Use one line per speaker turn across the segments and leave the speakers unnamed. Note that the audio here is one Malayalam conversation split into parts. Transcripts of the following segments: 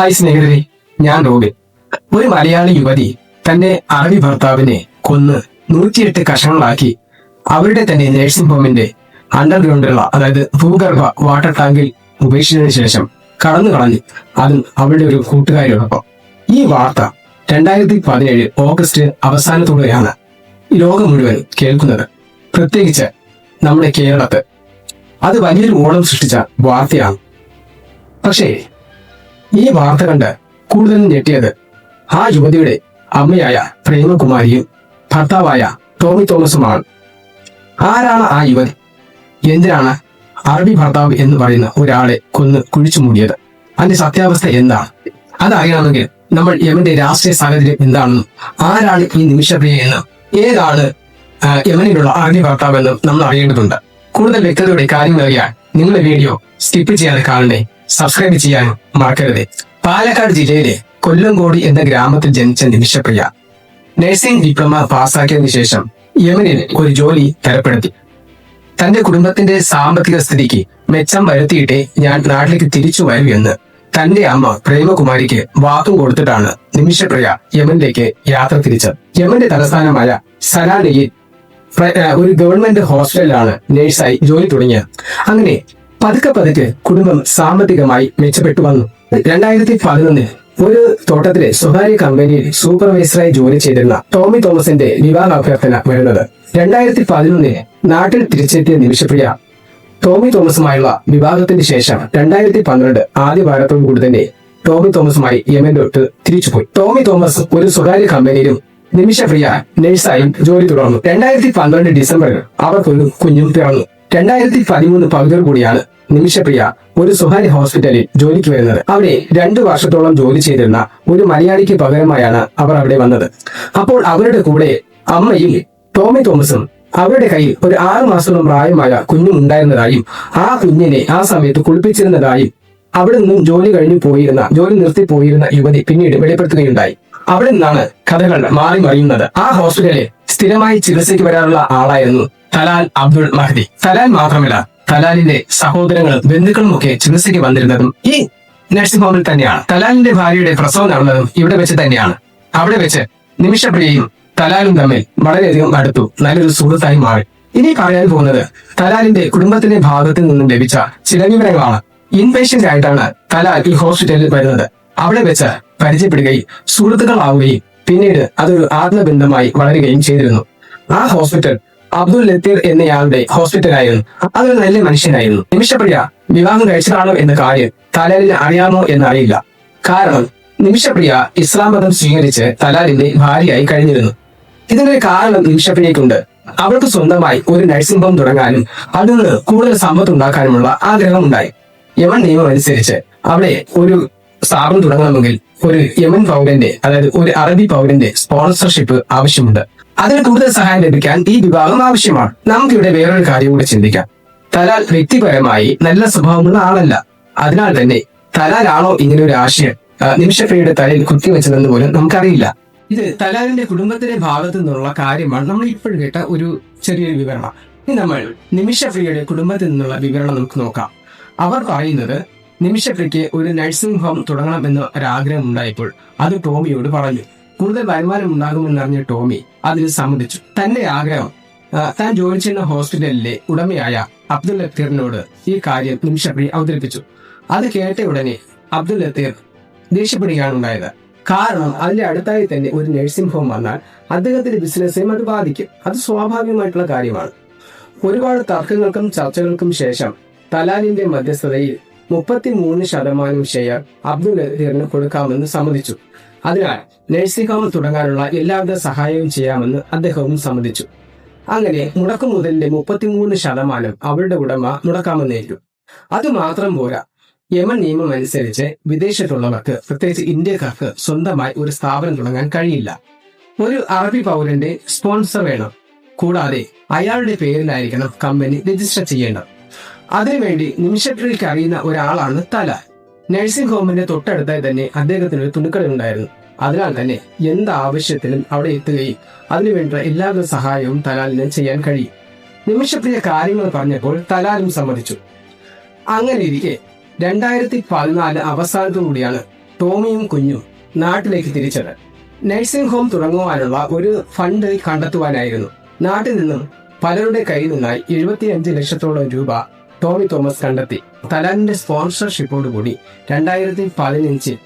ഹായ് സ്നേഹിതരെ ഞാൻ റോബിൻ. ഒരു മലയാളി യുവതി തന്റെ അറബി ഭർത്താവിനെ കൊന്ന് നൂറ്റിയെട്ട് കഷണങ്ങളാക്കി അവരുടെ തന്നെ നഴ്സിംഗ് ഹോമിന്റെ അണ്ടർഗ്രൗണ്ടിലുള്ള അതായത് ഭൂഗർഭ വാട്ടർ ടാങ്കിൽ ഉപേക്ഷിച്ചതിനു ശേഷം കടന്നു കളഞ്ഞു അതും അവളുടെ ഒരു കൂട്ടുകാരിയോടൊപ്പം. ഈ വാർത്ത രണ്ടായിരത്തി പതിനേഴ് ഓഗസ്റ്റ് അവസാനത്തോടെയാണ് ലോകം മുഴുവൻ കേൾക്കുന്നത്. പ്രത്യേകിച്ച് നമ്മുടെ കേരളത്ത്. അത് വലിയൊരു ഓളം സൃഷ്ടിച്ച വാർത്തയാണ്. പക്ഷേ ഈ വാർത്ത കണ്ട് കൂടുതൽ ഞെട്ടിയത് ആ യുവതിയുടെ അമ്മയായ പ്രേമകുമാരിയും ഭർത്താവായ ടോമി തോമസുമാണ്. ആരാണ് ആ യുവതി? എന്തിനാണ് അറബി ഭർത്താവ് എന്ന് പറയുന്ന ഒരാളെ കൊന്ന് കുഴിച്ചു മൂടിയത്? അതിന്റെ സത്യാവസ്ഥ എന്താണ്? അതറിയണമെങ്കിൽ നമ്മൾ യമന്റെ രാഷ്ട്രീയ സാഹചര്യം എന്താണെന്നും ആരാണ് ഈ നിമിഷപ്രിയ എന്നും ഏതാണ് യമനിലുള്ള അറബി ഭർത്താവ് എന്നും നമ്മൾ അറിയേണ്ടതുണ്ട്. കൂടുതൽ വ്യക്തതയോടെ കാര്യങ്ങൾ അറിയാൻ നിങ്ങളുടെ വീഡിയോ സ്കിപ്പ് ചെയ്യാതെ കാണണേ. സബ്സ്ക്രൈബ് ചെയ്യാൻ മറക്കരുത്. പാലക്കാട് ജില്ലയിലെ കൊല്ലംകോടി എന്ന ഗ്രാമത്തിൽ ജനിച്ച നിമിഷപ്രിയ. നഴ്സിംഗ് ഡിപ്ലോമ പാസ്സാക്കിയതിനു ശേഷം യമനിൽ ഒരു ജോലി തരപ്പെടുത്തി തന്റെ കുടുംബത്തിന്റെ സാമ്പത്തിക സ്ഥിതിക്ക് മെച്ചം വരുത്തിയിട്ടേ ഞാൻ നാട്ടിലേക്ക് തിരിച്ചു വരൂ എന്ന് തന്റെ അമ്മ പ്രേമകുമാരിക്ക് വാക്കും കൊടുത്തിട്ടാണ് നിമിഷപ്രിയ യമനിലേക്ക് യാത്ര തിരിച്ചത്. യമന്റെ തലസ്ഥാനമായ പ്ര- ഒരു ഗവൺമെന്റ് ഹോസ്റ്റലിലാണ് നഴ്സായി ജോലി തുടങ്ങിയത്. അങ്ങനെ പതുക്കെ പതുക്കെ കുടുംബം സാമ്പത്തികമായി മെച്ചപ്പെട്ടു വന്നു. രണ്ടായിരത്തി പതിനൊന്നിൽ ഒരു തോട്ടത്തിലെ സ്വകാര്യ കമ്പനിയിൽ സൂപ്പർവൈസറായി ജോലി ചെയ്തിരുന്ന ടോമി തോമസിന്റെ വിവാഹ അഭ്യർത്ഥന വരുന്നത്. രണ്ടായിരത്തി പതിനൊന്നിൽ നാട്ടിൽ തിരിച്ചെത്തിയ നിമിഷപ്രിയ ടോമി തോമസുമായുള്ള വിവാഹത്തിന് ശേഷം രണ്ടായിരത്തി പന്ത്രണ്ട് ആദ്യ വാരത്തോടു കൂടി തന്നെ ടോമി തോമസുമായി യമനിലോട്ട് തിരിച്ചുപോയി. ടോമി തോമസ് ഒരു സ്വകാര്യ കമ്പനിയിലും നിമിഷപ്രിയ നഴ്സായും ജോലി തുടർന്നു. രണ്ടായിരത്തി പന്ത്രണ്ട് ഡിസംബറിൽ അവർക്കൊരു കുഞ്ഞും പിറന്നു. രണ്ടായിരത്തി പതിമൂന്ന് പകുതിയോട് കൂടിയാണ് നിമിഷപ്രിയ ഒരു സ്വകാര്യ ഹോസ്പിറ്റലിൽ ജോലിക്ക് വരുന്നത്. അവിടെ രണ്ടു വർഷത്തോളം ജോലി ചെയ്തിരുന്ന ഒരു മലയാളിക്ക് പകരമായാണ് അവർ അവിടെ വന്നത്. അപ്പോൾ അവരുടെ കൂടെ അമ്മയും ടോമി തോമസും അവരുടെ കയ്യിൽ ഒരു ആറു മാസത്തോളം പ്രായമായ കുഞ്ഞും ഉണ്ടായിരുന്നതായും ആ കുഞ്ഞിനെ ആ സമയത്ത് കുളിപ്പിച്ചിരുന്നതായും അവിടെ നിന്നും ജോലി കഴിഞ്ഞു പോയിരുന്ന ജോലി നിർത്തി പോയിരുന്ന യുവതി പിന്നീട് വെളിപ്പെടുത്തുകയുണ്ടായി. അവിടെ നിന്നാണ് കഥകൾ മാറി മറിയുന്നത്. ആ ഹോസ്പിറ്റലിൽ സ്ഥിരമായി ചികിത്സയ്ക്ക് വരാറുള്ള ആളായിരുന്നു തലാൽ അബ്ദുൾ മഹദി. തലാൽ മാത്രമല്ല തലാലിന്റെ സഹോദരങ്ങളും ബന്ധുക്കളും ഒക്കെ ചികിത്സയ്ക്ക് വന്നിരുന്നതും ഈ നഴ്സിംഗ് ഹോമിൽ തന്നെയാണ്. തലാലിന്റെ ഭാര്യയുടെ പ്രസവം നടന്നതും ഇവിടെ വെച്ച് തന്നെയാണ്. അവിടെ വെച്ച് നിമിഷപ്രിയയും തലാലും തമ്മിൽ വളരെയധികം അടുത്തു. നല്ലൊരു സുഹൃത്തായി മാറി. ഇനി പറയാൻ പോകുന്നത് തലാലിന്റെ കുടുംബത്തിന്റെ ഭാഗത്തു നിന്നും ലഭിച്ച ചില വിവരങ്ങളാണ്. ഇൻപേഷ്യന്റ് ആയിട്ടാണ് തലാൽ ഈ ഹോസ്പിറ്റലിൽ വരുന്നത്. അവിടെ വെച്ച് പരിചയപ്പെടുകയും സുഹൃത്തുക്കളാവുകയും പിന്നീട് അതൊരു ആത്മബന്ധമായി വളരുകയും ചെയ്തിരുന്നു. ആ ഹോസ്പിറ്റൽ അബ്ദുൽ ലത്തീർ എന്നയാളുടെ ഹോസ്പിറ്റലായിരുന്നു. അതൊരു നല്ല മനുഷ്യനായിരുന്നു. നിമിഷപ്രിയ വിവാഹം കഴിച്ചതാണോ എന്ന കാര്യം തലാലിന് അറിയാമോ എന്നറിയില്ല. കാരണം നിമിഷപ്രിയ ഇസ്ലാം മതം സ്വീകരിച്ച് തലാലിന്റെ ഭാര്യയായി കഴിഞ്ഞിരുന്നു. ഇതിനൊരു കാരണം നിമിഷപ്രിയക്കുണ്ട് അവൾക്ക് സ്വന്തമായി ഒരു നഴ്സിംഗ് ഹോം തുടങ്ങാനും അതിൽ നിന്ന് കൂടുതൽ സമ്പത്ത് ഉണ്ടാക്കാനുമുള്ള ആഗ്രഹമുണ്ടായി. യമൻ നിയമം അനുസരിച്ച് അവിടെ ഒരു സ്ഥാപനം തുടങ്ങണമെങ്കിൽ ഒരു യമൻ പൗരന്റെ അതായത് ഒരു അറബി പൗരന്റെ സ്പോൺസർഷിപ്പ് ആവശ്യമുണ്ട്. അതിന് കൂടുതൽ സഹായം ലഭിക്കാൻ ഈ വിഭാഗം ആവശ്യമാണ്. നമുക്കിവിടെ വേറൊരു കാര്യം കൂടെ ചിന്തിക്കാം. തലാൽ വ്യക്തിപരമായി നല്ല സ്വഭാവമുള്ള ആളല്ല. അതിനാൽ തന്നെ തലാലാണോ ഇങ്ങനെ ഒരു ആശയം നിമിഷപ്രിയയുടെ തലയിൽ കുത്തിവെച്ചതെന്ന് പോലും നമുക്കറിയില്ല. ഇത് തലാലിന്റെ കുടുംബത്തിന്റെ ഭാഗത്തു നിന്നുള്ള കാര്യമാണ് നമ്മൾ ഇപ്പോഴും കേട്ട ഒരു ചെറിയൊരു വിവരണം. ഇനി നമ്മൾ നിമിഷപ്രിയയുടെ കുടുംബത്തിൽ നിന്നുള്ള വിവരണം നമുക്ക് നോക്കാം. അവർ പറയുന്നത് നിമിഷപ്രിയയ്ക്ക് ഒരു നഴ്സിംഗ് ഹോം തുടങ്ങണമെന്ന് ഒരാഗ്രഹം ഉണ്ടായപ്പോൾ അത് ടോമിയോട് പറഞ്ഞു. കൂടുതൽ വരുമാനം ഉണ്ടാകുമെന്നറിഞ്ഞ ടോമി അതിന് സമ്മതിച്ചു. തന്റെ ആഗ്രഹം താൻ ജോലി ചെയ്യുന്ന ഹോസ്പിറ്റലിലെ ഉടമയായ അബ്ദുൽ ലത്തീറിനോട് ഈ കാര്യം നിമിഷപ്രി അവതരിപ്പിച്ചു. അത് കേട്ട ഉടനെ അബ്ദുൽ ലത്തീർ ദേഷ്യപ്പെടുകയാണ് ഉണ്ടായത്. കാരണം അതിന്റെ അടുത്തായി തന്നെ ഒരു നഴ്സിംഗ് ഹോം വന്നാൽ അദ്ദേഹത്തിന്റെ ബിസിനസ്സെയും അത് ബാധിക്കും. അത് സ്വാഭാവികമായിട്ടുള്ള കാര്യമാണ്. ഒരുപാട് തർക്കങ്ങൾക്കും ചർച്ചകൾക്കും ശേഷം തലാലിന്റെ മധ്യസ്ഥതയിൽ മുപ്പത്തിമൂന്ന് ശതമാനം ഷെയർ അബ്ദുൽ നസീറിന് കൊടുക്കാമെന്ന് സമ്മതിച്ചു. അതിനാൽ നഴ്സിംഗ് തുടങ്ങാനുള്ള എല്ലാവിധ സഹായവും ചെയ്യാമെന്ന് അദ്ദേഹവും സമ്മതിച്ചു. അങ്ങനെ മുടക്കുമുതലിന്റെ മുപ്പത്തിമൂന്ന് ശതമാനം അവരുടെ ഉടമ മുടക്കാമെന്നേറ്റു. അത് മാത്രം പോരാ. യമൻ നിയമം അനുസരിച്ച് വിദേശത്തുള്ളവർക്ക് പ്രത്യേകിച്ച് ഇന്ത്യക്കാർക്ക് സ്വന്തമായി ഒരു സ്ഥാപനം തുടങ്ങാൻ കഴിയില്ല. ഒരു അറബി പൗരന്റെ സ്പോൺസർ വേണം. കൂടാതെ അയാളുടെ പേരിലായിരിക്കണം കമ്പനി രജിസ്റ്റർ ചെയ്യേണ്ടത്. അതിനുവേണ്ടി നിമിഷപ്രിയക്ക് അറിയുന്ന ഒരാളാണ് തല. നഴ്സിംഗ് ഹോമിന്റെ തൊട്ടടുത്തായി തന്നെ അദ്ദേഹത്തിന് ഒരു തുണിക്കട ഉണ്ടായിരുന്നു അതിനാൽ തന്നെ എന്ത് ആവശ്യത്തിനും അവിടെ എത്തുകയും അതിനുവേണ്ട എല്ലാവിധ സഹായവും തലാലിന് ചെയ്യാൻ കഴിയും നിമിഷപ്രിയ കാര്യങ്ങൾ പറഞ്ഞപ്പോൾ തലാലും സമ്മതിച്ചു. അങ്ങനെ ഇരിക്കെ രണ്ടായിരത്തി പതിനാല് അവസാനത്തോടുകൂടിയാണ് ടോമിയും കുഞ്ഞും നാട്ടിലേക്ക് തിരിച്ചത്. നഴ്സിംഗ് ഹോം തുടങ്ങുവാനുള്ള ഒരു ഫണ്ട് കണ്ടെത്തുവാനായിരുന്നു. നാട്ടിൽ നിന്നും പലരുടെ കയ്യിൽ നിന്നായി എഴുപത്തിയഞ്ച് ലക്ഷത്തോളം രൂപ ടോമി തോമസ് കണ്ടെത്തി. തലാലിന്റെ സ്പോൺസർഷിപ്പോടുകൂടി രണ്ടായിരത്തി പതിനഞ്ചിൽ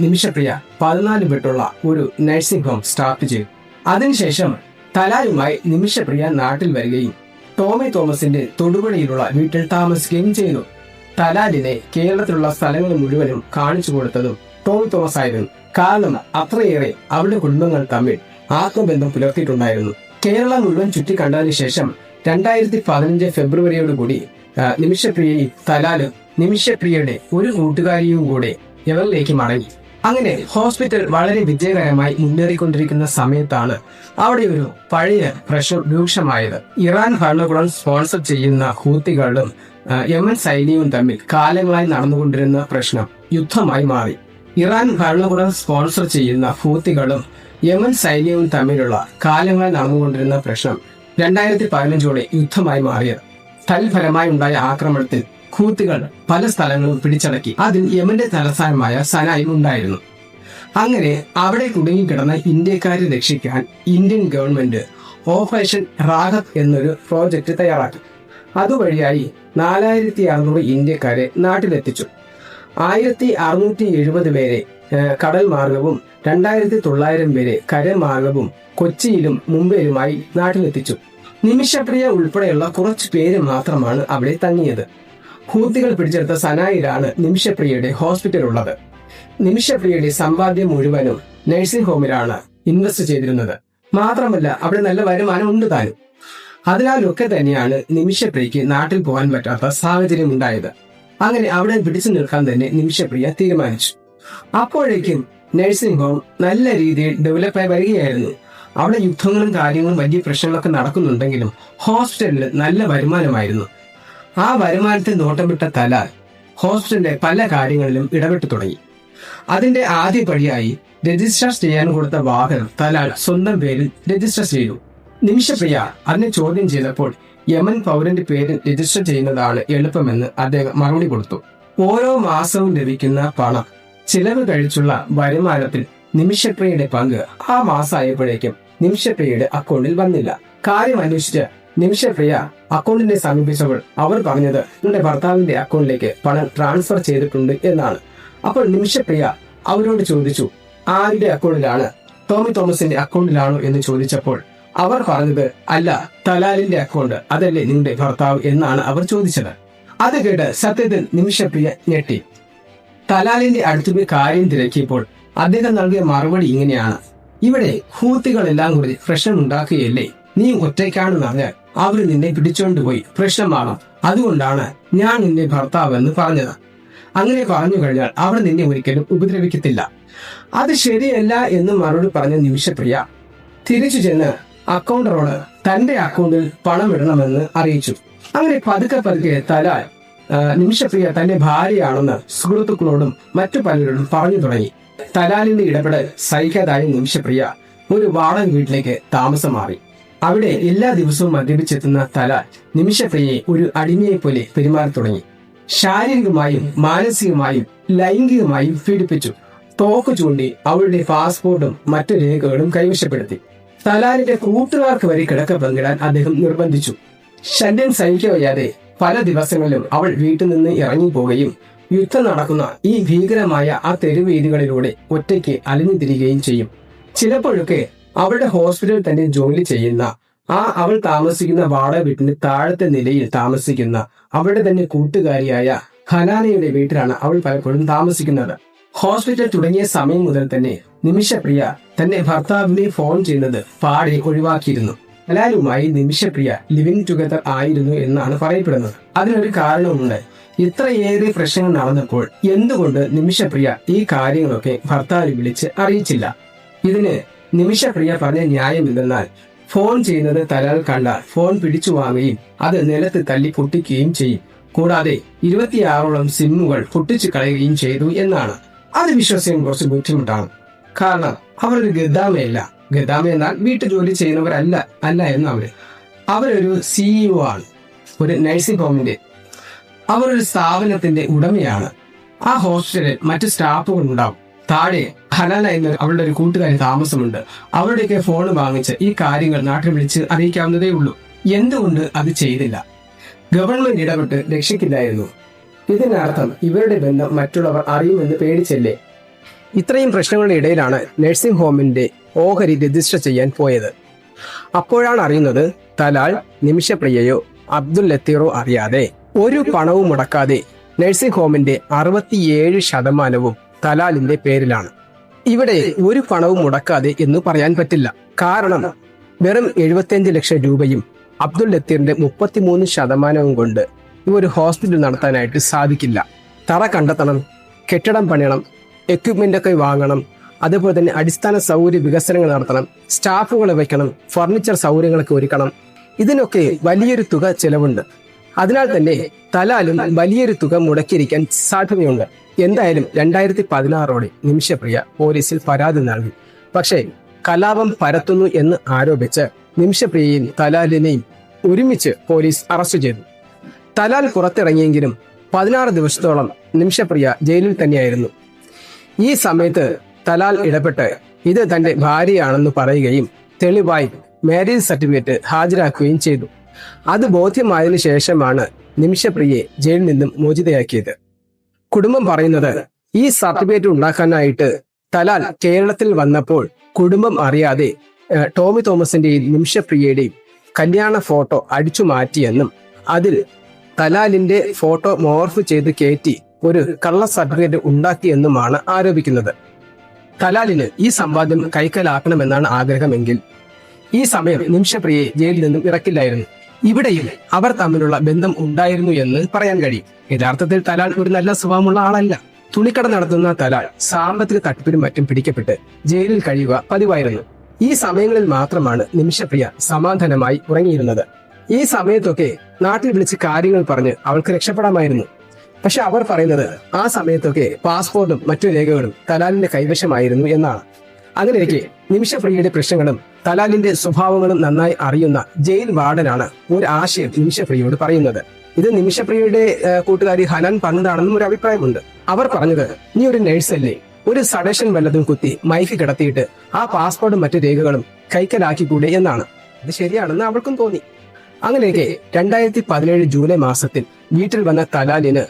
നിമിഷപ്രിയ പതിനാല് ബെഡുള്ള ഒരു നഴ്സിംഗ് ഹോം സ്റ്റാർട്ട് ചെയ്തു. അതിനുശേഷം തലാലുമായി നിമിഷപ്രിയ നാട്ടിൽ വരികയും ടോമി തോമസിന്റെ തൊടുപുഴയിലുള്ള വീട്ടിൽ താമസിക്കുകയും ചെയ്തു. തലാലിനെ കേരളത്തിലുള്ള സ്ഥലങ്ങൾ മുഴുവനും കാണിച്ചു കൊടുത്തതും ടോമി തോമസ് ആയിരുന്നു കാരണം അത്രയേറെ അവരുടെ കുടുംബങ്ങൾ തമ്മിൽ ആത്മബന്ധം പുലർത്തിയിട്ടുണ്ടായിരുന്നു. കേരളം മുഴുവൻ ചുറ്റിക്കണ്ടതിനു ശേഷം രണ്ടായിരത്തി പതിനഞ്ച് ഫെബ്രുവരിയോടുകൂടി ആ, തലാൽ നിമിഷപ്രിയയുടെ ഒരു കൂട്ടുകാരിയും കൂടെ ഇവരിലേക്ക് മടങ്ങി. അങ്ങനെ ഹോസ്പിറ്റൽ വളരെ വിജയകരമായി മുന്നേറിക്കൊണ്ടിരിക്കുന്ന സമയത്താണ് അവിടെ ഒരു പഴയ പ്രഷർ രൂക്ഷമായത്. ഇറാൻ ഭരണകൂടം സ്പോൺസർ ചെയ്യുന്ന ഹൂത്തികളും യമൻ സൈന്യവും തമ്മിൽ കാലങ്ങളായി നടന്നുകൊണ്ടിരുന്ന പ്രശ്നം യുദ്ധമായി മാറി. ഇറാൻ ഭരണകൂടം സ്പോൺസർ ചെയ്യുന്ന ഹൂത്തികളും യമൻ സൈന്യവും തമ്മിലുള്ള കാലങ്ങളായി നടന്നുകൊണ്ടിരുന്ന പ്രശ്നം രണ്ടായിരത്തി പതിനഞ്ചോടെ യുദ്ധമായി മാറിയത്. തൽഫലമായി ഉണ്ടായ ആക്രമണത്തിൽ ഖൂത്തുകൾ പല സ്ഥലങ്ങളും പിടിച്ചടക്കി. അതിൽ യമന്റെ തലസ്ഥാനമായ സനായും ഉണ്ടായിരുന്നു. അങ്ങനെ അവിടെ കുടുങ്ങിക്കിടന്ന ഇന്ത്യക്കാരെ രക്ഷിക്കാൻ ഇന്ത്യൻ ഗവൺമെന്റ് ഓപ്പറേഷൻ റാഹത്ത് എന്നൊരു പ്രോജക്റ്റ് തയ്യാറാക്കി. അതുവഴിയായി നാലായിരത്തി അറുന്നൂറ് ഇന്ത്യക്കാരെ നാട്ടിലെത്തിച്ചു. ആയിരത്തി അറുന്നൂറ്റി എഴുപത് പേരെ കടൽ മാർഗവും രണ്ടായിരത്തി തൊള്ളായിരം പേരെ കരമാർഗവും കൊച്ചിയിലും മുംബൈയിലുമായി നാട്ടിലെത്തിച്ചു. നിമിഷപ്രിയ ഉൾപ്പെടെയുള്ള കുറച്ച് പേര് മാത്രമാണ് അവിടെ തങ്ങിയത്. ഹൂത്തികൾ പിടിച്ചെടുത്ത സനായിലാണ് നിമിഷപ്രിയയുടെ ഹോസ്പിറ്റൽ ഉള്ളത്. നിമിഷപ്രിയയുടെ സമ്പാദ്യം മുഴുവനും നഴ്സിംഗ് ഹോമിലാണ് ഇൻവെസ്റ്റ് ചെയ്തിരുന്നത്. മാത്രമല്ല അവിടെ നല്ല വരുമാനം ഉണ്ട് താനും. അതിനാലൊക്കെ തന്നെയാണ് നിമിഷപ്രിയയ്ക്ക് നാട്ടിൽ പോകാൻ പറ്റാത്ത സാഹചര്യം ഉണ്ടായത്. അങ്ങനെ അവിടെ പിടിച്ചു നിൽക്കാൻ തന്നെ നിമിഷപ്രിയ തീരുമാനിച്ചു. അപ്പോഴേക്കും നഴ്സിംഗ് ഹോം നല്ല രീതിയിൽ ഡെവലപ്പായി വരികയായിരുന്നു. അവിടെ യുദ്ധങ്ങളും കാര്യങ്ങളും വലിയ പ്രശ്നങ്ങളൊക്കെ നടക്കുന്നുണ്ടെങ്കിലും ഹോസ്പിറ്റലിൽ നല്ല വരുമാനമായിരുന്നു. ആ വരുമാനത്തിൽ നോട്ടമിട്ട തല തലാൽ ഹോസ്പിറ്റലിന്റെ പല കാര്യങ്ങളിലും ഇടപെട്ടു തുടങ്ങി. അതിന്റെ ആദ്യ പടിയായി രജിസ്റ്റർ ചെയ്യാൻ കൊടുത്ത വാഹനം തലാൽ സ്വന്തം പേരിൽ രജിസ്റ്റർ ചെയ്തു. നിമിഷപ്രിയ അതിനെ ചോദ്യം ചെയ്തപ്പോൾ യമൻ പൗരന്റെ പേരിൽ രജിസ്റ്റർ ചെയ്യുന്നതാണ് എളുപ്പമെന്ന് അദ്ദേഹം മറുപടി കൊടുത്തു. ഓരോ മാസവും ലഭിക്കുന്ന പണം ചിലവ് കഴിച്ചുള്ള വരുമാനത്തിൽ നിമിഷപ്രിയയുടെ പങ്ക് ആ മാസമായപ്പോഴേക്കും നിമിഷപ്രിയയുടെ അക്കൗണ്ടിൽ വന്നില്ല. കാര്യം അന്വേഷിച്ച് നിമിഷപ്രിയ അക്കൗണ്ടിനെ സമീപിച്ചപ്പോൾ അവർ പറഞ്ഞത് നിങ്ങളുടെ ഭർത്താവിന്റെ അക്കൗണ്ടിലേക്ക് പണം ട്രാൻസ്ഫർ ചെയ്തിട്ടുണ്ട് എന്നാണ്. അപ്പോൾ നിമിഷപ്രിയ അവരോട് ചോദിച്ചു ആരുടെ അക്കൗണ്ടിലാണ്? ടോമി തോമസിന്റെ അക്കൗണ്ടിലാണോ? എന്ന് ചോദിച്ചപ്പോൾ അവർ പറഞ്ഞത് അല്ല തലാലിന്റെ അക്കൗണ്ട്. അതല്ലേ നിങ്ങളുടെ ഭർത്താവ് എന്നാണ് അവർ ചോദിച്ചത്. അത് കേട്ട് സത്യത്തിൽ നിമിഷപ്രിയ ഞെട്ടി. തലാലിന്റെ അടുത്തുപോയി കാര്യം തിരക്കിയപ്പോൾ അദ്ദേഹം നൽകിയ മറുപടി ഇങ്ങനെയാണ്. ഇവിടെ ഹൂത്തികളെല്ലാം കൂടി പ്രശ്നം ഉണ്ടാക്കുകയല്ലേ നീ ഒറ്റയ്ക്കാണ് പറഞ്ഞാൽ അവർ നിന്നെ പിടിച്ചോണ്ടുപോയി പ്രശ്നമാണ്? അതുകൊണ്ടാണ് ഞാൻ നിന്റെ ഭർത്താവ് എന്ന് പറഞ്ഞത്. അങ്ങനെ പറഞ്ഞു കഴിഞ്ഞാൽ അവർ നിന്നെ ഒരിക്കലും ഉപദ്രവിക്കത്തില്ല. അത് ശരിയല്ല എന്ന് മറുപടി പറഞ്ഞ നിമിഷപ്രിയ തിരിച്ചു ചെന്ന് അക്കൗണ്ടറോട് തന്റെ അക്കൗണ്ടിൽ പണം ഇടണമെന്ന് അറിയിച്ചു. അങ്ങനെ പതുക്കെ പതുക്കെ തല നിമിഷപ്രിയ തന്റെ ഭാര്യയാണെന്ന് സുഹൃത്തുക്കളോടും മറ്റു പലരോടും പറഞ്ഞു തുടങ്ങി. തലാലിന്റെ ഇടപെടൽ സഹിക്കാതായ നിമിഷപ്രിയ ഒരു വാടക വീട്ടിലേക്ക് താമസം മാറി. അവിടെ എല്ലാ ദിവസവും മദ്യപിച്ചെത്തുന്ന തലാൽ നിമിഷപ്രിയയെ ഒരു അടിമയെ പോലെ പെരുമാറി തുടങ്ങി. ശാരീരികമായും മാനസികമായും ലൈംഗികമായും പീഡിപ്പിച്ചു. തോക്ക് ചൂണ്ടി അവളുടെ പാസ്പോർട്ടും മറ്റു രേഖകളും കൈവശപ്പെടുത്തി. തലാലിന്റെ കൂട്ടുകാർക്ക് വരെ കിടക്ക പങ്കിടാൻ അദ്ദേഹം നിർബന്ധിച്ചു. ശല്യം സഹിക്കവയ്യാതെ പല ദിവസങ്ങളിലും അവൾ വീട്ടിൽ നിന്ന് ഇറങ്ങിപ്പോവുകയും യുദ്ധം നടക്കുന്ന ഈ ഭീകരമായ ആ തെരുവീതികളിലൂടെ ഒറ്റയ്ക്ക് അലിഞ്ഞു തിരികുകയും ചെയ്യും. ചിലപ്പോഴൊക്കെ അവളുടെ ഹോസ്പിറ്റലിൽ തന്നെ ജോലി ചെയ്യുന്ന ആ അവൾ താമസിക്കുന്ന വാടക വീട്ടിന് താഴത്തെ നിലയിൽ താമസിക്കുന്ന അവളുടെ തന്നെ കൂട്ടുകാരിയായ ഹനാനയുടെ വീട്ടിലാണ് അവൾ പലപ്പോഴും താമസിക്കുന്നത്. ഹോസ്പിറ്റൽ തുടങ്ങിയ സമയം മുതൽ തന്നെ നിമിഷപ്രിയ തന്റെ ഭർത്താവിനെ ഫോൺ ചെയ്യുന്നത് പാടെ ഒഴിവാക്കിയിരുന്നു. ഹലാലുമായി നിമിഷപ്രിയ ലിവിംഗ് ടുഗദർ ആയിരുന്നു എന്നാണ് പറയപ്പെടുന്നത്. അതിനൊരു കാരണമുണ്ട് ഇത്രയേറെ പ്രശ്നങ്ങൾ നടന്നപ്പോൾ എന്തുകൊണ്ട് നിമിഷപ്രിയ ഈ കാര്യങ്ങളൊക്കെ ഭർത്താവിനെ വിളിച്ച് അറിയിച്ചില്ല? ഇതിന് നിമിഷപ്രിയ പറഞ്ഞ ന്യായം എന്തെന്നാൽ ഫോൺ ചെയ്യുന്നത് തലാൽ കണ്ടാൽ ഫോൺ പിടിച്ചു വാങ്ങുകയും അത് നിലത്ത് തല്ലി പൊട്ടിക്കുകയും ചെയ്യും. കൂടാതെ ഇരുപത്തിയാറോളം സിമ്മുകൾ പൊട്ടിച്ചു കളയുകയും ചെയ്തു എന്നാണ്. അത് വിശ്വസിക്കാൻ കുറച്ച് ബുദ്ധിമുട്ടാണ്. കാരണം അവർ ഒരു ഗതാമയല്ല ഗതാമ എന്നാൽ വീട്ടു ജോലി ചെയ്യുന്നവരല്ല അല്ല എന്ന് അവർ അവരൊരു സിഇഒ ആണ്. ഒരു നഴ്സിംഗ് ഹോമിന്റെ അവർ ഒരു സ്ഥാപനത്തിന്റെ ഉടമയാണ്. ആ ഹോസ്റ്റലിൽ മറ്റ് സ്റ്റാഫുകൾ ഉണ്ടാവും. താഴെ ഹലാല എന്ന അവളുടെ ഒരു കൂട്ടുകാരി താമസമുണ്ട്. അവരുടെയൊക്കെ ഫോൺ വാങ്ങിച്ച് ഈ കാര്യങ്ങൾ നാട്ടിൽ വിളിച്ച് അറിയിക്കാവുന്നതേ ഉള്ളൂ. എന്തുകൊണ്ട് അത് ചെയ്തില്ല? ഗവൺമെന്റ് ഇടപെട്ട് രക്ഷിക്കില്ലായിരുന്നു. ഇതിനർത്ഥം ഇവരുടെ ബന്ധം മറ്റുള്ളവർ അറിയുമെന്ന് പേടിച്ചല്ലേ? ഇത്രയും പ്രശ്നങ്ങളുടെ ഇടയിലാണ് നഴ്സിംഗ് ഹോമിന്റെ ഓഹരി രജിസ്റ്റർ ചെയ്യാൻ പോയത്. അപ്പോഴാണ് അറിയുന്നത് തലാൽ നിമിഷപ്രിയയോ അബ്ദുൽ ലത്തീറോ അറിയാതെ ഒരു പണവും മുടക്കാതെ നഴ്സിംഗ് ഹോമിന്റെ അറുപത്തിയേഴ് ശതമാനവും തലാലിന്റെ പേരിലാണ്. ഇവിടെ ഒരു പണവും മുടക്കാതെ എന്ന് പറയാൻ പറ്റില്ല. കാരണം വെറും എഴുപത്തിയഞ്ച് ലക്ഷം രൂപയും അബ്ദുൽ ലത്തീറിന്റെ മുപ്പത്തിമൂന്ന് ശതമാനവും കൊണ്ട് ഒരു ഹോസ്പിറ്റൽ നടത്താനായിട്ട് സാധിക്കില്ല. തറ കണ്ടെത്തണം കെട്ടിടം പണിയണം എക്യുപ്മെന്റ് ഒക്കെ വാങ്ങണം അതുപോലെ തന്നെ അടിസ്ഥാന സൗകര്യ വികസനങ്ങൾ നടത്തണം സ്റ്റാഫുകൾ വയ്ക്കണം ഫർണിച്ചർ സൗകര്യങ്ങളൊക്കെ ഒരുക്കണം. ഇതിനൊക്കെ വലിയൊരു തുക ചെലവുണ്ട്. അതിനാൽ തന്നെ തലാലും വലിയൊരു തുക മുടക്കിയിരിക്കാൻ സാധ്യതയുണ്ട്. എന്തായാലും രണ്ടായിരത്തി പതിനാറോടെ നിമിഷപ്രിയ പോലീസിൽ പരാതി നൽകി. പക്ഷേ കലാപം പരത്തുന്നു എന്ന് ആരോപിച്ച് നിമിഷപ്രിയയും തലാലിനെയും ഒരുമിച്ച് പോലീസ് അറസ്റ്റ് ചെയ്തു. തലാൽ പുറത്തിറങ്ങിയെങ്കിലും പതിനാറ് ദിവസത്തോളം നിമിഷപ്രിയ ജയിലിൽ തന്നെയായിരുന്നു. ഈ സമയത്ത് തലാൽ ഇടപെട്ട് ഇത് തന്റെ ഭാര്യയാണെന്ന് പറയുകയും തെളിവായി മാരേജ് സർട്ടിഫിക്കറ്റ് ഹാജരാക്കുകയും ചെയ്തു. അത് ബോധ്യമായതിനു ശേഷമാണ് നിമിഷപ്രിയെ ജയിലിൽ നിന്നും മോചിതയാക്കിയത്. കുടുംബം പറയുന്നത് ഈ സർട്ടിഫിക്കറ്റ് ഉണ്ടാക്കാനായിട്ട് തലാൽ കേരളത്തിൽ വന്നപ്പോൾ കുടുംബം അറിയാതെ ടോമി തോമസിന്റെയും നിമിഷപ്രിയയുടെയും കല്യാണ ഫോട്ടോ അടിച്ചു മാറ്റിയെന്നും അതിൽ തലാലിന്റെ ഫോട്ടോ മോർഫ് ചെയ്ത് കയറ്റി ഒരു കള്ള സർട്ടിഫിക്കറ്റ് ഉണ്ടാക്കിയെന്നുമാണ് ആരോപിക്കുന്നത്. തലാലിന് ഈ സമ്പാദ്യം കൈക്കലാക്കണമെന്നാണ് ആഗ്രഹമെങ്കിൽ ഈ സമയം നിമിഷപ്രിയെ ജയിലിൽ നിന്നും ഇറക്കില്ലായിരുന്നു. ഇവിടെയും അവർ തമ്മിലുള്ള ബന്ധം ഉണ്ടായിരുന്നു എന്ന് പറയാൻ കഴിയും. യഥാർത്ഥത്തിൽ തലാൽ ഒരു നല്ല സ്വഭാവമുള്ള ആളല്ല. തുണിക്കട നടത്തുന്ന തലാൽ സാമ്പത്തിക തട്ടിപ്പിനും മറ്റും പിടിക്കപ്പെട്ട് ജയിലിൽ കഴിയുക പതിവായിരുന്നു. ഈ സമയങ്ങളിൽ മാത്രമാണ് നിമിഷപ്രിയ സമാധാനമായി ഉറങ്ങിയിരുന്നത്. ഈ സമയത്തൊക്കെ നാട്ടിൽ വിളിച്ച് കാര്യങ്ങൾ പറഞ്ഞ് അവൾക്ക് രക്ഷപ്പെടാമായിരുന്നു. പക്ഷെ അവർ പറയുന്നത് ആ സമയത്തൊക്കെ പാസ്പോർട്ടും മറ്റു രേഖകളും തലാലിന്റെ കൈവശമായിരുന്നു എന്നാണ്. അങ്ങനെയിരിക്കെ നിമിഷപ്രിയയുടെ പ്രശ്നങ്ങളും തലാലിന്റെ സ്വഭാവങ്ങളും നന്നായി അറിയുന്ന ജയിൽ വാർഡനാണ് ഒരു ആശയം നിമിഷപ്രിയയോട് പറയുന്നത്. ഇത് നിമിഷപ്രിയയുടെ ഫ്രീയുടെ കൂട്ടുകാരി ഹനാൻ പറഞ്ഞതാണെന്നും ഒരു അഭിപ്രായമുണ്ട്. അവർ പറഞ്ഞത് നീ ഒരു നഴ്സല്ലേ ഒരു സഡേഷൻ വല്ലതും കുത്തി മൈക്ക് കിടത്തിയിട്ട് ആ പാസ്പോർട്ടും മറ്റു രേഖകളും കൈക്കലാക്കിക്കൂടെ എന്നാണ്. അത് ശരിയാണെന്ന് അവൾക്കും തോന്നി. അങ്ങനെയൊക്കെ രണ്ടായിരത്തി പതിനേഴ് ജൂലൈ മാസത്തിൽ വീട്ടിൽ വന്ന തലാലിന്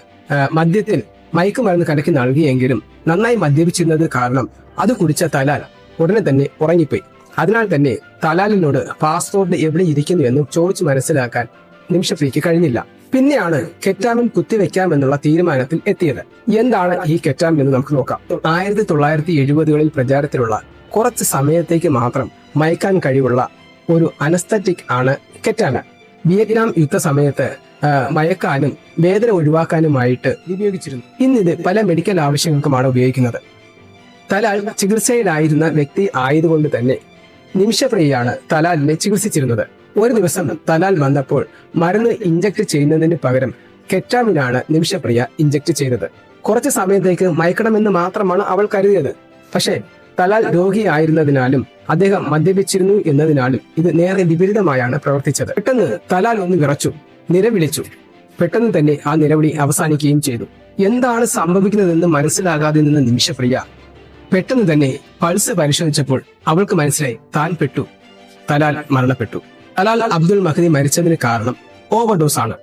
മദ്യത്തിൽ മയക്കുമരുന്ന് കലക്കി നൽകിയെങ്കിലും നന്നായി മദ്യപിച്ചിരുന്നത് കാരണം അത് കുടിച്ച തലാൽ ഉടനെ തന്നെ ഉറങ്ങിപ്പോയി. അതിനാൽ തന്നെ തലാലിനോട് പാസ്പോർട്ട് എവിടെ ഇരിക്കുന്നു എന്നും ചോദിച്ചു മനസ്സിലാക്കാൻ നിമിഷപ്രിയക്ക് കഴിഞ്ഞില്ല. പിന്നെയാണ് കെറ്റാമിൻ കുത്തിവെക്കാമെന്നുള്ള തീരുമാനത്തിൽ എത്തിയത്. എന്താണ് ഈ കെറ്റാമിൻ എന്ന് നമുക്ക് നോക്കാം. ആയിരത്തി തൊള്ളായിരത്തി എഴുപതുകളിൽ പ്രചാരത്തിലുള്ള കുറച്ച് സമയത്തേക്ക് മാത്രം മയക്കാൻ കഴിവുള്ള ഒരു അനസ്തറ്റിക് ആണ് കെറ്റാമിൻ വിയറ്റ്നാം യുദ്ധ സമയത്ത് മയക്കാനും വേദന ഒഴിവാക്കാനുമായിട്ട് ഉപയോഗിച്ചിരുന്നു. ഇന്നിത് പല മെഡിക്കൽ ആവശ്യങ്ങൾക്കുമാണ് ഉപയോഗിക്കുന്നത്. തലാൽ ചികിത്സയിലായിരുന്ന വ്യക്തി ആയതുകൊണ്ട് തന്നെ നിമിഷപ്രിയയാണ് തലാലിനെ ചികിത്സിച്ചിരുന്നത്. ഒരു ദിവസം തലാൽ വന്നപ്പോൾ മരുന്ന് ഇഞ്ചക്ട് ചെയ്യുന്നതിന് പകരം കെറ്റാമിനാണ് നിമിഷപ്രിയ ഇഞ്ചക്ട് ചെയ്തത്. കുറച്ച് സമയത്തേക്ക് മയക്കണമെന്ന് മാത്രമാണ് അവൾ കരുതിയത്. പക്ഷേ തലാൽ രോഗിയായിരുന്നതിനാലും അദ്ദേഹം മദ്യപിച്ചിരുന്നു എന്നതിനാലും ഇത് നേരെ വിപരീതമായാണ് പ്രവർത്തിച്ചത്. പെട്ടെന്ന് തലാൽ ഒന്ന് വിറച്ചു നിലവിളിച്ചു. പെട്ടെന്ന് തന്നെ ആ നിലവിളി അവസാനിക്കുകയും ചെയ്തു. എന്താണ് സംഭവിക്കുന്നതെന്ന് മനസ്സിലാകാതെ നിന്ന നിമിഷപ്രിയ പെട്ടെന്ന് തന്നെ പൾസ് പരിശോധിച്ചപ്പോൾ അവൾക്ക് മനസ്സിലായി താൻ പെട്ടു. തലാൽ മരണപ്പെട്ടു. തലാൽ അബ്ദുൽ മഹദി മരിച്ചതിന് കാരണം ഓവർഡോസ് ആണ്.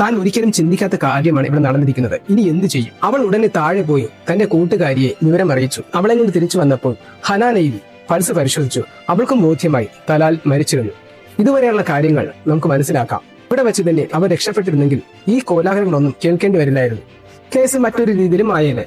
താൻ ഒരിക്കലും ചിന്തിക്കാത്ത കാര്യമാണ് ഇവിടെ നടന്നിരിക്കുന്നത്. ഇനി എന്ത് ചെയ്യും? അവൾ ഉടനെ താഴെ പോയി തന്റെ കൂട്ടുകാരിയെ വിവരം അറിയിച്ചു. അവളെ കൊണ്ട് തിരിച്ചു വന്നപ്പോൾ ഹനാനയിൽ പൾസ് പരിശോധിച്ചു. അവൾക്കും ബോധ്യമായി തലാൽ മരിച്ചിരുന്നു. ഇതുവരെയുള്ള കാര്യങ്ങൾ നമുക്ക് മനസ്സിലാക്കാം. ഇവിടെ വെച്ച് തന്നെ അവർ രക്ഷപ്പെട്ടിരുന്നെങ്കിൽ ഈ കോലാഹലങ്ങളൊന്നും കേൾക്കേണ്ടി വരില്ലായിരുന്നു. കേസ് മറ്റൊരു രീതിയിലും ആയേനെ.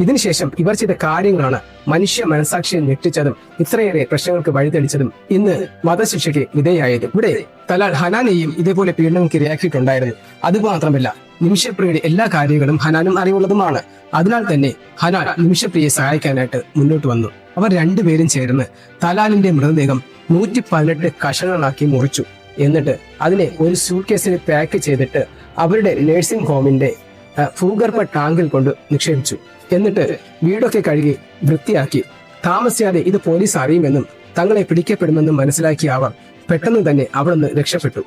ഇതിനുശേഷം ഇവർ ചെയ്ത കാര്യങ്ങളാണ് മനുഷ്യ മനസാക്ഷിയെ ഞെട്ടിച്ചതും ഇത്രയേറെ പ്രശ്നങ്ങൾക്ക് വഴിതെളിച്ചതും ഇന്ന് വധശിക്ഷയ്ക്ക് വിധേയായത്. ഇവിടെ തലാൽ ഹനാനെയും ഇതേപോലെ പീഡനങ്ങൾക്ക് ഇരയാക്കിയിട്ടുണ്ടായിരുന്നു. അതുമാത്രമല്ല നിമിഷപ്രിയയുടെ എല്ലാ കാര്യങ്ങളും ഹനാനും അറിവുള്ളതുമാണ്. അതിനാൽ തന്നെ ഹനാൻ നിമിഷപ്രിയയെ സഹായിക്കാനായിട്ട് മുന്നോട്ട് വന്നു. അവർ രണ്ടുപേരും ചേർന്ന് തലാലിന്റെ മൃതദേഹം നൂറ്റി പതിനെട്ട് കഷണങ്ങളാക്കി മുറിച്ചു. എന്നിട്ട് അതിനെ ഒരു സൂട്ട് കേസിൽ പാക്ക് ചെയ്തിട്ട് അവരുടെ നഴ്സിംഗ് ഹോമിന്റെ ഭൂഗർഭ ടാങ്കിൽ കൊണ്ട് നിക്ഷേപിച്ചു. എന്നിട്ട് വീടൊക്കെ കഴുകി വൃത്തിയാക്കി. താമസിയാതെ ഇത് പോലീസ് അറിയുമെന്നും തങ്ങളെ പിടിക്കപ്പെടുമെന്നും മനസ്സിലാക്കിയ അവർ പെട്ടെന്ന് തന്നെ അവിടെ നിന്ന് രക്ഷപ്പെട്ടു.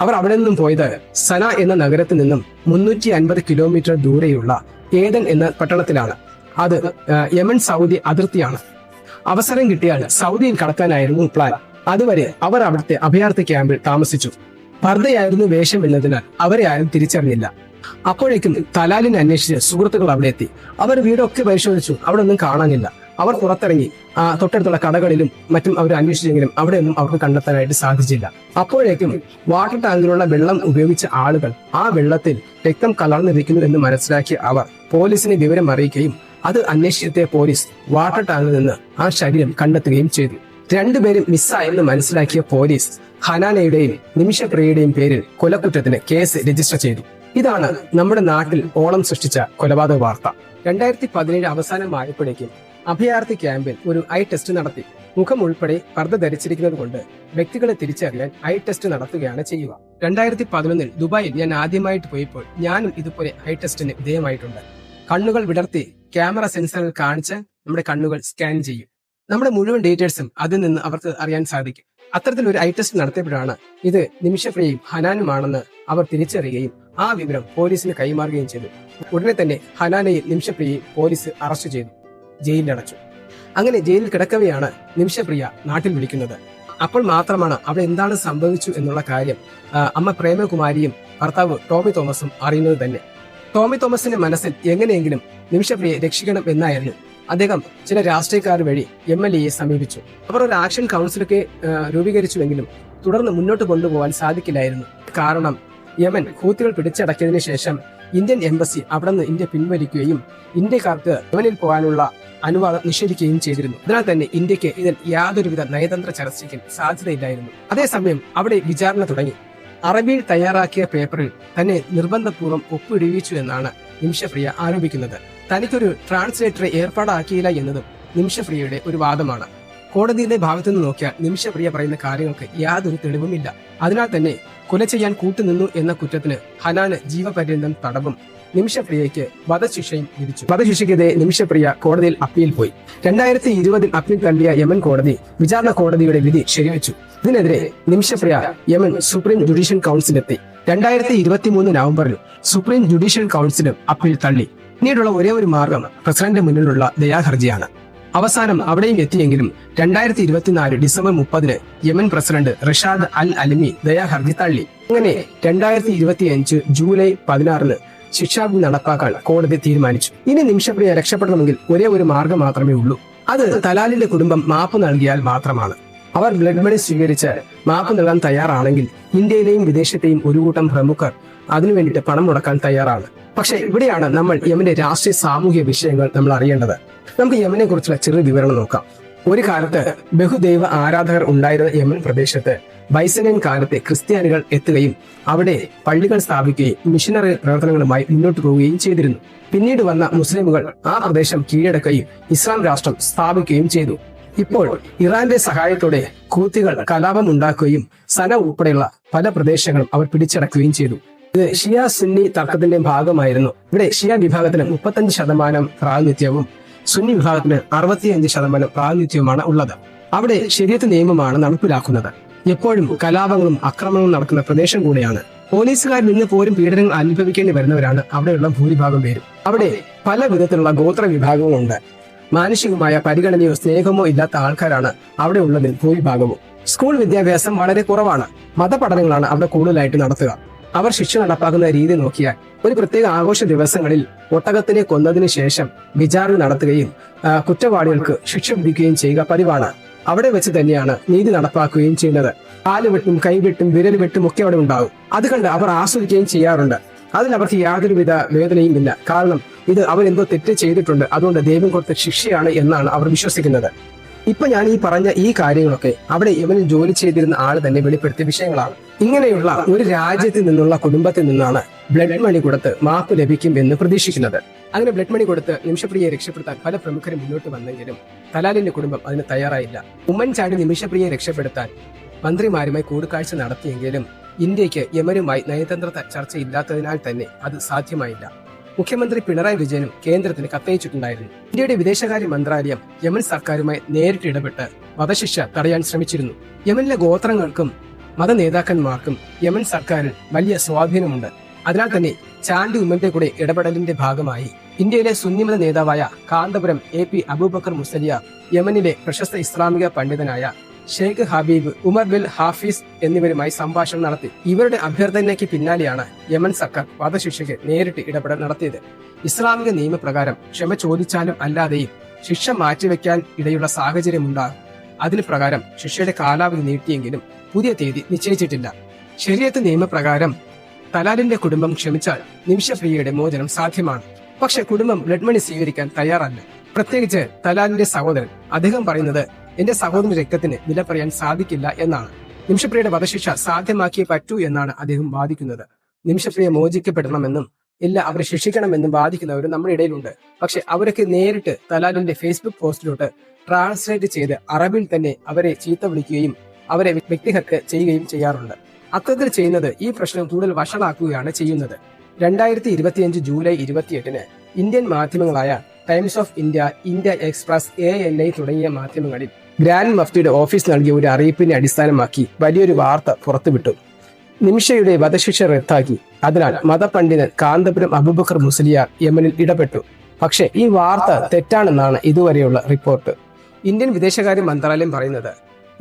അവർ അവിടെ നിന്നും പോയത് സന എന്ന നഗരത്തിൽ നിന്നും മുന്നൂറ്റി അൻപത് കിലോമീറ്റർ ദൂരെയുള്ള ഏതൻ എന്ന പട്ടണത്തിലാണ്. അത് യമൻ സൗദി അതിർത്തിയാണ്. അവസരം കിട്ടിയാൽ സൗദിയിൽ കടക്കാനായിരുന്നു പ്ലാൻ അതുവരെ അവർ അവിടുത്തെ അഭയാർത്ഥി ക്യാമ്പിൽ താമസിച്ചു. പർദ്ദയായിരുന്നു വേഷം എന്നതിനാൽ അവരെ ആരും തിരിച്ചറിഞ്ഞില്ല. അപ്പോഴേക്കും തലാലിനെ അന്വേഷിച്ച് സുഹൃത്തുക്കൾ അവിടെ എത്തി. അവർ വീടൊക്കെ പരിശോധിച്ചു. അവിടെ ഒന്നും കാണാനില്ല. അവർ പുറത്തിറങ്ങി. ആ തൊട്ടടുത്തുള്ള കടകളിലും മറ്റും അവർ അന്വേഷിച്ചെങ്കിലും അവിടെയൊന്നും അവർക്ക് കണ്ടെത്താനായിട്ട് സാധിച്ചില്ല. അപ്പോഴേക്കും വാട്ടർ ടാങ്കിലുള്ള വെള്ളം ഉപയോഗിച്ച ആളുകൾ ആ വെള്ളത്തിൽ രക്തം കലർന്നിരിക്കുന്നു എന്ന് മനസ്സിലാക്കിയ അവർ പോലീസിനെ വിവരം അറിയിക്കുകയും അത് അന്വേഷിച്ചെത്തിയ പോലീസ് വാട്ടർ ടാങ്കിൽ നിന്ന് ആ ശരീരം കണ്ടെത്തുകയും ചെയ്തു. രണ്ടുപേരും മിസ്സായെന്ന് മനസ്സിലാക്കിയ പോലീസ് ഹനാനയുടെയും നിമിഷപ്രിയയുടെയും പേരിൽ കൊലക്കുറ്റത്തിന് കേസ് രജിസ്റ്റർ ചെയ്തു. ഇതാണ് നമ്മുടെ നാട്ടിൽ ഓണം സൃഷ്ടിച്ച കൊലപാതക വാർത്ത. രണ്ടായിരത്തി പതിനേഴ് അവസാനമായപ്പോഴേക്കും അഭയാർത്ഥി ക്യാമ്പിൽ ഒരു ഐ ടെസ്റ്റ് നടത്തി. മുഖം ഉൾപ്പെടെ പർദ്ദ ധരിച്ചിരിക്കുന്നത് കൊണ്ട് വ്യക്തികളെ തിരിച്ചറിയാൻ ഐ ടെസ്റ്റ് നടത്തുകയാണ് ചെയ്യുക. രണ്ടായിരത്തി പതിനൊന്നിൽ ദുബായിൽ ഞാൻ ആദ്യമായിട്ട് പോയപ്പോൾ ഞാനും ഇതുപോലെ ഐ ടെസ്റ്റിന് വിധേയമായിട്ടുണ്ട്. കണ്ണുകൾ വിടർത്തി ക്യാമറ സെൻസറിൽ കാണിച്ച് നമ്മുടെ കണ്ണുകൾ സ്കാൻ ചെയ്യും. നമ്മുടെ മുഴുവൻ ഡീറ്റെയിൽസും അതിൽ നിന്ന് അവർക്ക് അറിയാൻ സാധിക്കും. അത്തരത്തിൽ ഒരു ഐ ടെസ്റ്റ് നടത്തിയപ്പോഴാണ് ഇത് നിമിഷപ്രിയയും ഹനാനുമാണെന്ന് അവർ തിരിച്ചറിയുകയും ആ വിവരം പോലീസിന് കൈമാറുകയും ചെയ്തു. ഉടനെ തന്നെ ഹനാനെയും നിമിഷപ്രിയയും പോലീസ് അറസ്റ്റ് ചെയ്തു. ജയിലിലടച്ചു അങ്ങനെ ജയിലിൽ കിടക്കവെയാണ് നിമിഷപ്രിയ നാട്ടിൽ വിളിക്കുന്നത്. അപ്പോൾ മാത്രമാണ് അവിടെ എന്താണ് സംഭവിച്ചു എന്നുള്ള കാര്യം അമ്മ പ്രേമകുമാരിയും ഭർത്താവ് ടോമി തോമസും അറിയുന്നത് തന്നെ. ടോമി തോമസിന്റെ മനസ്സിൽ എങ്ങനെയെങ്കിലും നിമിഷപ്രിയെ രക്ഷിക്കണം എന്നായിരുന്നു അദ്ദേഹം ചില രാഷ്ട്രീയക്കാർ വഴി എം എൽ എയെ സമീപിച്ചു. അവർ ഒരു ആക്ഷൻ കൗൺസിലൊക്കെ രൂപീകരിച്ചുവെങ്കിലും തുടർന്ന് മുന്നോട്ട് കൊണ്ടുപോകാൻ സാധിക്കില്ലായിരുന്നു. കാരണം യമൻ ഹൂത്തികൾ പിടിച്ചടക്കിയതിനു ശേഷം ഇന്ത്യൻ എംബസി അവിടെ നിന്ന് ഇന്ത്യ പിൻവലിക്കുകയും ഇന്ത്യക്കാർക്ക് യമനിൽ പോകാനുള്ള അനുവാദം നിഷേധിക്കുകയും ചെയ്തിരുന്നു. അതിനാൽ തന്നെ ഇന്ത്യയ്ക്ക് ഇതിൽ യാതൊരുവിധ നയതന്ത്ര ചർച്ചയ്ക്കും സാധ്യതയില്ലായിരുന്നു. അതേസമയം അവിടെ വിചാരണ തുടങ്ങി. അറബിയിൽ തയ്യാറാക്കിയ പേപ്പറിൽ തന്നെ നിർബന്ധപൂർവം ഒപ്പിടിവിച്ചു എന്നാണ് നിമിഷപ്രിയ ആരോപിക്കുന്നത്. തനിക്കൊരു ട്രാൻസ്ലേറ്ററെ ഏർപ്പാടാക്കിയില്ല എന്നതും നിമിഷപ്രിയയുടെ ഒരു വാദമാണ്. കോടതിയുടെ ഭാഗത്തു നിന്ന് നോക്കിയാൽ നിമിഷപ്രിയ പറയുന്ന കാര്യങ്ങൾക്ക് യാതൊരു തെളിവുമില്ല. അതിനാൽ തന്നെ കൊല ചെയ്യാൻ കൂട്ടുനിന്നു എന്ന കുറ്റത്തിന് ഹനാന് ജീവപര്യന്തം തടവും നിമിഷപ്രിയയ്ക്ക് വധശിക്ഷയും വിധിച്ചു. വധശിക്ഷയ്ക്കെതിരെ നിമിഷപ്രിയ കോടതിയിൽ അപ്പീൽ പോയി. രണ്ടായിരത്തി ഇരുപതിൽ അപ്പീൽ തള്ളിയ യമൻ കോടതി വിചാരണ കോടതിയുടെ വിധി ശരിവച്ചു. ഇതിനെതിരെ നിമിഷപ്രിയ യമൻ സുപ്രീം ജുഡീഷ്യൽ കൗൺസിലെത്തി. രണ്ടായിരത്തി ഇരുപത്തി മൂന്ന് നവംബറിൽ സുപ്രീം ജുഡീഷ്യൽ കൗൺസിലും അപ്പീൽ തള്ളി. പിന്നീടുള്ള ഒരേ ഒരു മാർഗം പ്രസിഡന്റ് മുന്നിലുള്ള ദയാഹർജിയാണ്. അവസാനം അവിടെയും എത്തിയെങ്കിലും രണ്ടായിരത്തി ഇരുപത്തിനാല് ഡിസംബർ മുപ്പതിന് Yemen president Rashad al Alimi ദയാഹർജി തള്ളി. അങ്ങനെ രണ്ടായിരത്തി ഇരുപത്തി അഞ്ച് ജൂലൈ പതിനാറിന് ശിക്ഷാവിധി നടപ്പാക്കാൻ കോടതി തീരുമാനിച്ചു. ഇനി നിമിഷപ്രിയ രക്ഷപ്പെടണമെങ്കിൽ ഒരേ ഒരു മാർഗം മാത്രമേ ഉള്ളൂ. അത് തലാലിന്റെ കുടുംബം മാപ്പ് നൽകിയാൽ മാത്രമാണ്. അവർ ബ്ലഡ് മണി സ്വീകരിച്ച് മാപ്പ് നൽകാൻ തയ്യാറാണെങ്കിൽ ഇന്ത്യയിലെയും വിദേശത്തെയും ഒരു കൂട്ടം പ്രമുഖർ അതിനു വേണ്ടിയിട്ട് പണം മുടക്കാൻ തയ്യാറാണ്. പക്ഷെ ഇവിടെയാണ് നമ്മൾ യമന്റെ രാഷ്ട്രീയ സാമൂഹ്യ വിഷയങ്ങൾ നമ്മൾ അറിയേണ്ടത്. നമുക്ക് യമനെ കുറിച്ചുള്ള ചെറിയ വിവരണം നോക്കാം. ഒരു കാലത്ത് ബഹുദൈവ ആരാധകർ ഉണ്ടായിരുന്ന യമൻ പ്രദേശത്ത് ബൈസനൻ കാലത്തെ ക്രിസ്ത്യാനികൾ എത്തുകയും അവിടെ പള്ളികൾ സ്ഥാപിക്കുകയും മിഷനറി പ്രവർത്തനങ്ങളുമായി മുന്നോട്ട് പോവുകയും ചെയ്തിരുന്നു. പിന്നീട് വന്ന മുസ്ലിമുകൾ ആ പ്രദേശം കീഴടക്കുകയും ഇസ്ലാം രാഷ്ട്രം സ്ഥാപിക്കുകയും ചെയ്തു. ഇപ്പോൾ ഇറാന്റെ സഹായത്തോടെ കൂത്തികൾ കലാപം ഉണ്ടാക്കുകയും സന ഉൾപ്പെടെയുള്ള പല പ്രദേശങ്ങളും അവർ പിടിച്ചടക്കുകയും ചെയ്തു. ഇത് ഷിയ സുന്നി തർക്കത്തിന്റെ ഭാഗമായിരുന്നു. ഇവിടെ ഷിയ വിഭാഗത്തിന് മുപ്പത്തഞ്ച് ശതമാനം പ്രാതിനിധ്യവും സുന്നി വിഭാഗത്തിന് അറുപത്തിയഞ്ച് ശതമാനം പ്രാതിനിധ്യവുമാണ് ഉള്ളത്. അവിടെ ശരിയത്ത് നിയമമാണ് നടപ്പിലാക്കുന്നത്. എപ്പോഴും കലാപങ്ങളും അക്രമങ്ങളും നടക്കുന്ന പ്രദേശം കൂടിയാണ്. പോലീസുകാരിൽ നിന്ന് പോലും പീഡനങ്ങൾ അനുഭവിക്കേണ്ടി വരുന്നവരാണ് അവിടെയുള്ള ഭൂരിഭാഗം പേരും. അവിടെ പല വിധത്തിലുള്ള ഗോത്ര വിഭാഗങ്ങളുണ്ട്. മാനുഷികമായ പരിഗണനയോ സ്നേഹമോ ഇല്ലാത്ത ആൾക്കാരാണ് അവിടെ ഉള്ളതിൽ ഭൂരിഭാഗവും. സ്കൂൾ വിദ്യാഭ്യാസം വളരെ കുറവാണ്. മതപഠനങ്ങളാണ് അവിടെ കൂടുതലായിട്ട് നടത്തുക. അവർ ശിക്ഷ നടപ്പാക്കുന്ന രീതി നോക്കിയാൽ ഒരു പ്രത്യേക ആഘോഷ ദിവസങ്ങളിൽ ഒട്ടകത്തിനെ കൊന്നതിന് ശേഷം വിചാരണ നടത്തുകയും കുറ്റവാളികൾക്ക് ശിക്ഷ വിധിക്കുകയും ചെയ്യുക പതിവാണ്. അവിടെ വെച്ച് തന്നെയാണ് നീതി നടപ്പാക്കുകയും ചെയ്യുന്നത്. കാൽ വെട്ടും കൈവെട്ടും വിരൽ വെട്ടും ഒക്കെ അവിടെ ഉണ്ടാകും. അത് കണ്ട് അവർ ആസ്വദിക്കുകയും ചെയ്യാറുണ്ട്. അതിൽ അവർക്ക് യാതൊരുവിധ വേദനയും ഇല്ല. കാരണം ഇത് അവരെന്തോ തെറ്റ് ചെയ്തിട്ടുണ്ട്. അതുകൊണ്ട് ദൈവം കൊടുത്ത ശിക്ഷയാണ് എന്നാണ് അവർ വിശ്വസിക്കുന്നത്. ഇപ്പൊ ഞാൻ ഈ പറഞ്ഞ ഈ കാര്യങ്ങളൊക്കെ അവിടെ ഇവനിൽ ജോലി ചെയ്തിരുന്ന ആൾ തന്നെ വെളിപ്പെടുത്തിയ വിഷയങ്ങളാണ്. ഇങ്ങനെയുള്ള ഒരു രാജ്യത്തിൽ നിന്നുള്ള കുടുംബത്തിൽ നിന്നാണ് ബ്ലഡ് മണി കൊടുത്ത് മാപ്പ് ലഭിക്കും എന്ന് പ്രതീക്ഷിക്കുന്നത്. അങ്ങനെ ബ്ലഡ് മണി കൊടുത്ത് നിമിഷപ്രിയയെ രക്ഷപ്പെടുത്താൻ പല പ്രമുഖരും മുന്നോട്ട് വന്നെങ്കിലും തലാലിന്റെ കുടുംബം അതിന് തയ്യാറായില്ല. ഉമ്മൻചാണ്ടി നിമിഷപ്രിയയെ രക്ഷപ്പെടുത്താൻ മന്ത്രിമാരുമായി കൂടിക്കാഴ്ച നടത്തിയെങ്കിലും ഇന്ത്യയ്ക്ക് യമനുമായി നയതന്ത്ര ചർച്ച ഇല്ലാത്തതിനാൽ തന്നെ അത് സാധ്യമായില്ല. മുഖ്യമന്ത്രി പിണറായി വിജയനും കേന്ദ്രത്തിന് കത്തയച്ചിട്ടുണ്ടായിരുന്നു. ഇന്ത്യയുടെ വിദേശകാര്യ മന്ത്രാലയം യമൻ സർക്കാരുമായി നേരിട്ട് ഇടപെട്ട് വധശിക്ഷ തടയാൻ ശ്രമിച്ചിരുന്നു. യമനിലെ ഗോത്രങ്ങൾക്കും മത നേതാക്കന്മാർക്കും യമൻ സർക്കാരിൽ വലിയ സ്വാധീനമുണ്ട്. അതിനാൽ തന്നെ ചാണ്ടി ഉമ്മന്റെ കൂടെ ഇടപെടലിന്റെ ഭാഗമായി ഇന്ത്യയിലെ സുന്നിമത നേതാവായ കാന്തപുരം എ പി അബൂബക്കർ മുസലിയ യമനിലെ പ്രശസ്ത ഇസ്ലാമിക പണ്ഡിതനായ Sheikh Habib Umar bin Hafiz എന്നിവരുമായി സംഭാഷണം നടത്തി. ഇവരുടെ അഭ്യർത്ഥനയ്ക്ക് പിന്നാലെയാണ് യമൻ സർക്കാർ വധശിക്ഷയ്ക്ക് നേരിട്ട് ഇടപെടൽ നടത്തിയത്. ഇസ്ലാമിക നിയമപ്രകാരം ക്ഷമ ചോദിച്ചാലും അല്ലാതെയും ശിക്ഷ മാറ്റിവെക്കാൻ ഇടയുള്ള സാഹചര്യമുണ്ടാകും. അതിന് പ്രകാരം ശിക്ഷയുടെ കാലാവധി നീട്ടിയെങ്കിലും പുതിയ തീയതി നിശ്ചയിച്ചിട്ടില്ല. ശരീരത്ത് നിയമപ്രകാരം തലാലിന്റെ കുടുംബം ക്ഷമിച്ചാൽ നിമിഷപ്രിയയുടെ മോചനം സാധ്യമാണ്. പക്ഷെ കുടുംബം ബ്ലഡ് മണി സ്വീകരിക്കാൻ തയ്യാറല്ല. പ്രത്യേകിച്ച് തലാലിന്റെ സഹോദരൻ. അദ്ദേഹം പറയുന്നത് എന്റെ സഹോദരൻ രക്തത്തിന് വില പറയാൻ സാധിക്കില്ല എന്നാണ്. നിമിഷപ്രിയയുടെ വധശിക്ഷ സാധ്യമാക്കിയേ പറ്റൂ എന്നാണ് അദ്ദേഹം വാദിക്കുന്നത്. നിമിഷപ്രിയ മോചിക്കപ്പെടണമെന്നും ഇല്ല അവരെ ശിക്ഷിക്കണമെന്നും വാദിക്കുന്നവരും നമ്മുടെ ഇടയിലുണ്ട്. പക്ഷെ അവരൊക്കെ നേരിട്ട് തലാലിന്റെ ഫേസ്ബുക്ക് പോസ്റ്റിലോട്ട് ട്രാൻസ്ലേറ്റ് ചെയ്ത് അറബിൽ തന്നെ അവരെ ചീത്ത വിളിക്കുകയും അവരെ വ്യക്തിഹത്യ ചെയ്യുകയും ചെയ്യാറുണ്ട്. അത്തരത്തിൽ ചെയ്യുന്നത് ഈ പ്രശ്നം കൂടുതൽ വഷളാക്കുകയാണ് ചെയ്യുന്നത്. രണ്ടായിരത്തി ഇരുപത്തിയഞ്ച് ജൂലൈ ഇരുപത്തിയെട്ടിന് Indian മാധ്യമങ്ങളായ Times of India India Express A N I തുടങ്ങിയ മാധ്യമങ്ങളിൽ ഗ്രാൻഡ് മഫ്തിയുടെ ഓഫീസ് നൽകിയ ഒരു അറിയിപ്പിനെ അടിസ്ഥാനമാക്കി വലിയൊരു വാർത്ത പുറത്തുവിട്ടു. നിമിഷയുടെ വധശിക്ഷ റദ്ദാക്കി. അതിനാൽ മതപണ്ഡിതൻ കാന്തപുരം അബുബക്കർ മുസ്ലിയാർ യമനിൽ ഇടപെട്ടു. പക്ഷേ ഈ വാർത്ത തെറ്റാണെന്നാണ് ഇതുവരെയുള്ള റിപ്പോർട്ട്. ഇന്ത്യൻ വിദേശകാര്യ മന്ത്രാലയം പറയുന്നത്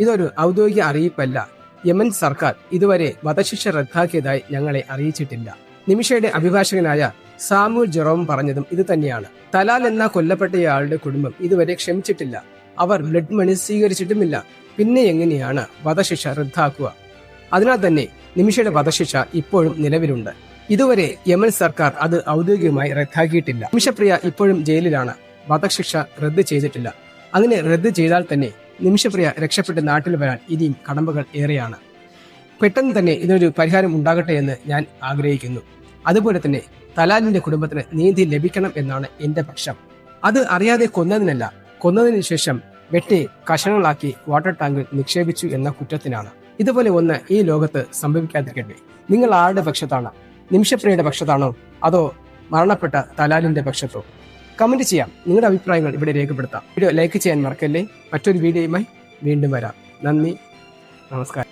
ഇതൊരു ഔദ്യോഗിക അറിയിപ്പല്ല. യമൻ സർക്കാർ ഇതുവരെ വധശിക്ഷ റദ്ദാക്കിയതായി ഞങ്ങളെ അറിയിച്ചിട്ടില്ല. നിമിഷയുടെ അഭിഭാഷകനായ സാമുൽ ജെറോം പറഞ്ഞതും ഇത് തന്നെയാണ്. തലാൽ എന്ന കൊല്ലപ്പെട്ടയാളുടെ കുടുംബം ഇതുവരെ ക്ഷമിച്ചിട്ടില്ല. അവർ ബ്ലഡ് മണി സ്വീകരിച്ചിട്ടുമില്ല. പിന്നെ എങ്ങനെയാണ് വധശിക്ഷ റദ്ദാക്കുക? അതിനാൽ തന്നെ നിമിഷയുടെ വധശിക്ഷ ഇപ്പോഴും നിലവിലുണ്ട്. ഇതുവരെ യമൻ സർക്കാർ അത് ഔദ്യോഗികമായി റദ്ദാക്കിയിട്ടില്ല. നിമിഷപ്രിയ ഇപ്പോഴും ജയിലിലാണ്. വധശിക്ഷ റദ്ദ് ചെയ്തിട്ടില്ല. അങ്ങനെ റദ്ദ് ചെയ്താൽ തന്നെ നിമിഷപ്രിയ രക്ഷപ്പെട്ട് നാട്ടിൽ വരാൻ ഇനിയും കടമ്പകൾ ഏറെയാണ്. പെട്ടെന്ന് തന്നെ ഇതിനൊരു പരിഹാരം ഉണ്ടാകട്ടെ എന്ന് ഞാൻ ആഗ്രഹിക്കുന്നു. അതുപോലെ തന്നെ തലാലിന്റെ കുടുംബത്തിന് നീതി ലഭിക്കണം എന്നാണ് എന്റെ പക്ഷം. അത് അറിയാതെ കൊന്നതിനല്ല കൊന്നതിന് ശേഷം വെട്ടി കഷണങ്ങളാക്കി വാട്ടർ ടാങ്കിൽ നിക്ഷേപിച്ചു എന്ന കുറ്റത്തിനാണ്. ഇതുപോലെ ഒന്ന് ഈ ലോകത്ത് സംഭവിക്കാതിരിക്കട്ടെ. നിങ്ങൾ ആരുടെ പക്ഷത്താണ്? നിമിഷപ്രിയയുടെ പക്ഷത്താണോ? അതോ മരണപ്പെട്ട തലാലിന്റെ പക്ഷത്തോ? കമന്റ് ചെയ്യാം. നിങ്ങളുടെ അഭിപ്രായങ്ങൾ ഇവിടെ രേഖപ്പെടുത്താം. വീഡിയോ ലൈക്ക് ചെയ്യാൻ മറക്കല്ലേ? മറ്റൊരു വീഡിയോയുമായി വീണ്ടും വരാം. നന്ദി. നമസ്കാരം.